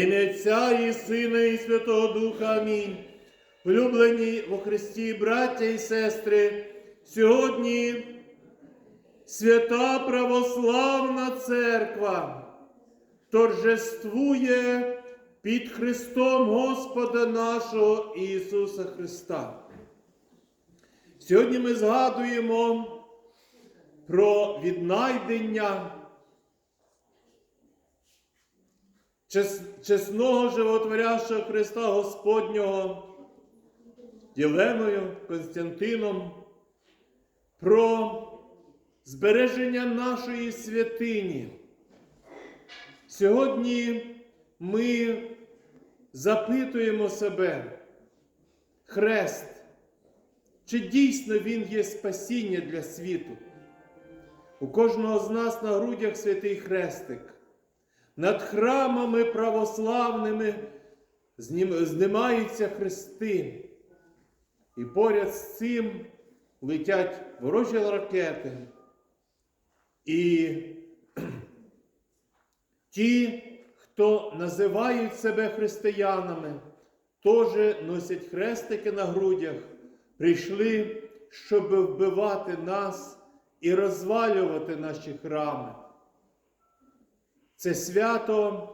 Ім'я Отця і Сина, і Святого Духа. Амінь. Улюблені во Христі, браття і сестри, сьогодні свята православна церква торжествує під Христом Господа нашого Ісуса Христа. Сьогодні ми згадуємо про віднайдення чесного животворящого Христа Господнього Єленою Константином, про збереження нашої святині. Сьогодні ми запитуємо себе, хрест, чи дійсно він є спасіння для світу? У кожного з нас на грудях святий хрестик. Над храмами православними знім- знімаються хрести. І поряд з цим летять ворожі ракети. І ті, хто називають себе християнами, теж носять хрестики на грудях, прийшли, щоб вбивати нас і розвалювати наші храми. Це свято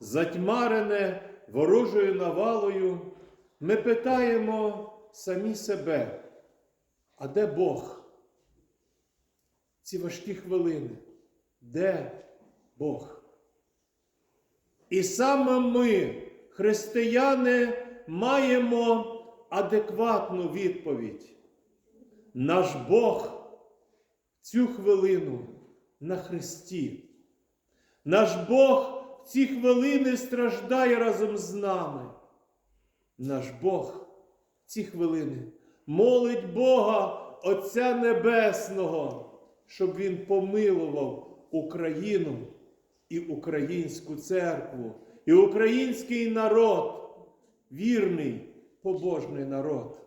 затьмарене ворожою навалою. Ми питаємо самі себе, а де Бог? Ці важкі хвилини. Де Бог? І саме ми, християни, маємо адекватну відповідь. Наш Бог цю хвилину на Христі. Наш Бог в ці хвилини страждає разом з нами. Наш Бог в ці хвилини молить Бога Отця Небесного, щоб Він помилував Україну і українську церкву, і український народ, вірний, побожний народ.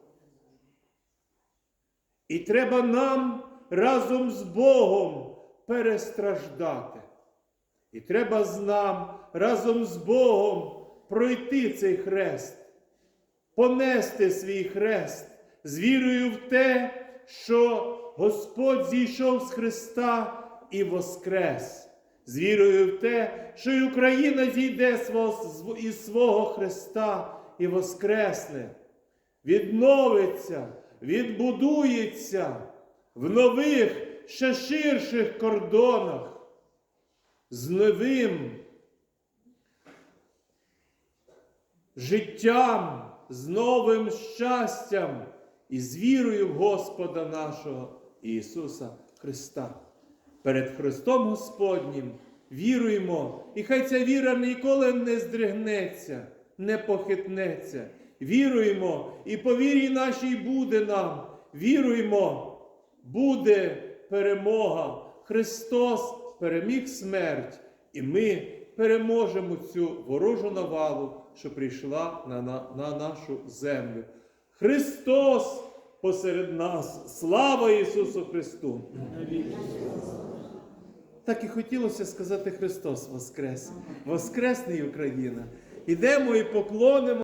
І треба нам разом з Богом перестраждати. І треба з нам разом з Богом пройти цей хрест, понести свій хрест з вірою в те, що Господь зійшов з Христа і воскрес, з вірою в те, що і Україна зійде із свого Христа і воскресне, відновиться, відбудується в нових, ще ширших кордонах з новим життям, з новим щастям і з вірою в Господа нашого Ісуса Христа. Перед Христом Господнім віруємо, і хай ця віра ніколи не здригнеться, не похитнеться. Віруємо, і по вірі нашій буде нам. Віруємо, буде перемога. Христос переміг смерть, і ми переможемо цю ворожу навалу, що прийшла на, на, на нашу землю. Христос посеред нас. Слава Ісусу Христу! Так і хотілося сказати Христос Воскрес! Воскресний Україна! Ідемо і поклонимо.